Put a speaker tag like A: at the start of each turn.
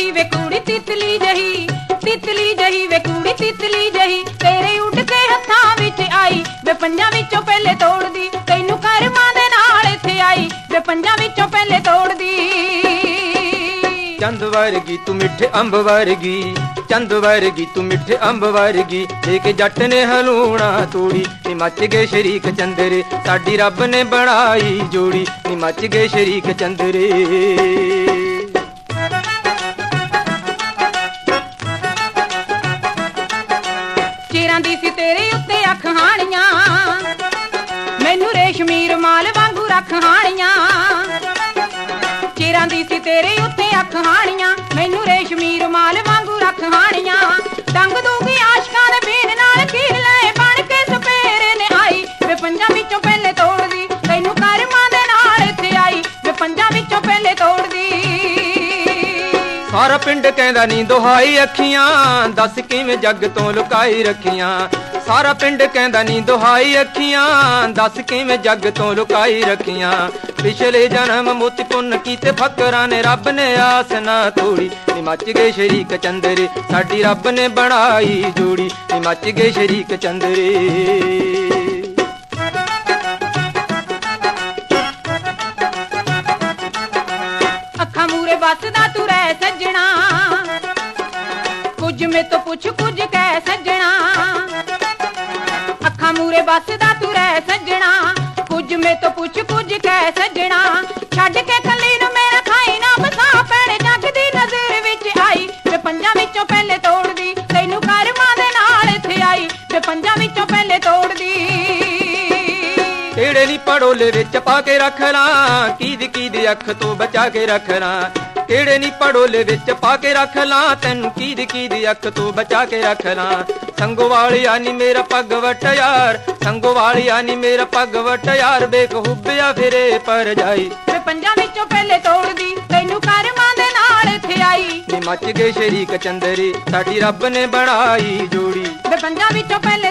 A: ਜਹੀ ਵੇ ਕੁੜੀ ਤਿਤਲੀ ਜਹੀ ਤਿਤਲੀ ਜਹੀ ਵੇ ਕੁੜੀ ਤਿਤਲੀ ਜਹੀ। ਤੇਰੇ ਉੱਡ ਹੱਥਾਂ ਵਿੱਚ ਆਈ, ਵੇ ਪੰਜਾਂ ਵਿੱਚੋਂ ਪਹਿਲੇ ਤੋੜਦੀ। ਤੈਨੂੰ ਕਰਮਾਂ ਦੇ ਨਾਲ ਇੱਥੇ ਆਈ, ਵੇ ਪੰਜਾਂ ਵਿੱਚੋਂ ਪਹਿਲੇ ਤੋੜਦੀ।
B: ਚੰਦ ਵਰਗੀ ਤੂੰ ਮਿੱਠੇ ਅੰਬ ਵਰਗੀ, ਚੰਦ ਵਰਗੀ ਤੂੰ ਮਿੱਠੇ ਅੰਬ ਵਰਗੀ। ਦੇ ਕੇ ਜੱਟ ਨੇ ਹਲੂਣਾ ਤੋੜੀ, ਨੀ ਮੱਚ ਗਏ ਸ਼ਰੀਕ ਚੰਦਰੇ। ਸਾਡੀ ਰੱਬ ਨੇ ਬਣਾਈ ਜੋੜੀ, ਨੀ ਮੱਚ ਗਏ ਸ਼ਰੀਕ ਚੰਦਰੇ।
A: ਦੀ ਸੀ ਤੇਰੇ ਉੱਤੇ ਅੱਖ ਹਾਣੀਆਂ। ਮੈਨੂੰ ਰੇਸ਼ਮੀ ਰੁਮਾਲ ਵਾਂਗੂ ਰੱਖ ਹਾਣੀਆਂ। ਚਿਰਾਂ ਦੀ ਸੀ ਤੇਰੇ ਉੱਤੇ ਅੱਖ ਹਾਣੀਆਂ। ਮੈਨੂੰ ਰੇਸ਼ਮੀ ਰੁਮਾਲ ਵਾਂਗੂ ਰੱਖ ਹਾਣੀਆਂ। ਟੰਗ ਦੂਗੀ ਆਸ਼ਕਾਂ ਦੇ ਬੀਨ ਨਾਲ ਕੀਰ ਲੈ ਬਣ ਕੇ ਸਪੇਰੇ ਨੇ ਆਈ ਵੇ ਪੰਜਾਂ ਵਿੱਚੋਂ
B: ਸਾਰਾ ਪਿੰਡ ਕਹਿੰਦਾ ਨੀ ਦੁਹਾਈ ਅੱਖੀਆਂ, ਦੱਸ ਕਿਵੇਂ ਜੱਗ ਤੋਂ ਲੁਕਾਈ ਰੱਖੀਆਂ। ਸਾਰਾ ਪਿੰਡ ਕਹਿੰਦਾ ਨੀ ਦੁਹਾਈ ਅੱਖੀਆਂ, ਦੱਸ ਕਿਵੇਂ ਜੱਗ ਤੋਂ ਲੁਕਾਈ ਰੱਖੀਆਂ। ਪਿਛਲੇ ਜਨਮ ਮੋਤੀ ਪੁੰਨ ਕੀਤੇ ਫਕਰਾਂ ਨੇ, ਰੱਬ ਨੇ ਆਸ ਨਾ ਤੋੜੀ। ਨੀ ਮੱਚ ਗਏ ਸ਼ਰੀਕ ਚੰਦਰੇ, ਸਾਡੀ ਰੱਬ ਨੇ ਬਣਾਈ ਜੋੜੀ। ਨੀ ਮੱਚ ਗਏ ਸ਼ਰੀਕ ਚੰਦਰੇ।
A: ਅੱਖਾਂ ਮੂਰੇ ਵੱਸਦਾ ਤੂੰ ਸੱਜਣਾ। ਕੁਝ ਮੇ ਤੋਂ ਪੁੱਛ, ਕੁਝ ਕਹਿ ਸੱਜਣਾ। ਅੱਖਾਂ ਮੂਰੇ ਵੱਸਦਾ ਤੂੰ ਰਹਿ ਸੱਜਣਾ। ਕੁਝ ਮੇ ਤੋਂ ਪੁੱਛ, ਕੁਝ ਕਹਿ ਸੱਜਣਾ। ਛੱਡ ਕੇ ਕੱਲੀ ਨੂੰ ਮੇਰਾ ਖਾਈ ਨਾ, ਬਸਾ ਪੈਣੇ ਜੱਗ ਦੀ ਨਜ਼ਰ ਵਿੱਚ ਆਈ। ਵੇ ਪੰਜਾਂ ਵਿੱਚੋਂ ਪਹਿਲੇ ਤੋੜਦੀ, ਤੈਨੂੰ ਕਰਮਾਂ ਦੇ ਨਾਲ ਇੱਥੇ ਆਈ। ਤੇ ਪੰਜਾਂ ਵਿੱਚੋਂ ਪਹਿਲੇ ਤੋੜਦੀ।
B: ਕਿਹੜੇ ਲਈ ਪੜੋਲੇ ਵਿੱਚ ਪਾ ਕੇ ਰੱਖ ਲਾਂ ਕੀਦ ਕੀਦ ਅੱਖ ਤੋਂ ਬਚਾ ਕੇ ਰੱਖਣਾ। ਕਿਹੜੇ ਨਹੀਂ ਪੜੋਲੇ ਵਿੱਚ ਪਾ ਕੇ ਰੱਖ ਲਾਂ? ਤੈਨੂੰ ਕੀਦ ਕੀਦ ਅੱਖ ਤੋਂ ਬਚਾ ਕੇ ਰੱਖ ਲਾਂ? ਸੰਗੋ ਵਾਲਿਆ ਨੀ ਮੇਰਾ ਪੱਗ ਵਟ ਯਾਰ। ਸੰਗੋ ਵਾਲਿਆ ਨੀ ਮੇਰਾ ਪੱਗ ਵਟ ਯਾਰ। ਵੇਖ ਹੁੱਬਿਆ ਫਿਰੇ ਪਰ ਜਾਈ।
A: ਵੇ ਪੰਜਾਂ ਵਿੱਚੋਂ ਪਹਿਲੇ ਤੋੜਦੀ ਤੈਨੂੰ ਕਰਮਾਂ ਦੇ ਨਾਲ ਇੱਥੇ ਆਈ।
B: ਨੀ ਮੱਚ ਗਏ ਸ਼ਰੀਕ ਚੰਦਰੇ ਸਾਡੀ ਰੱਬ ਨੇ ਬਣਾਈ ਜੋੜੀ।
A: ਵੇ ਪੰਜਾਂ ਵਿੱਚੋਂ ਪਹਿਲੇ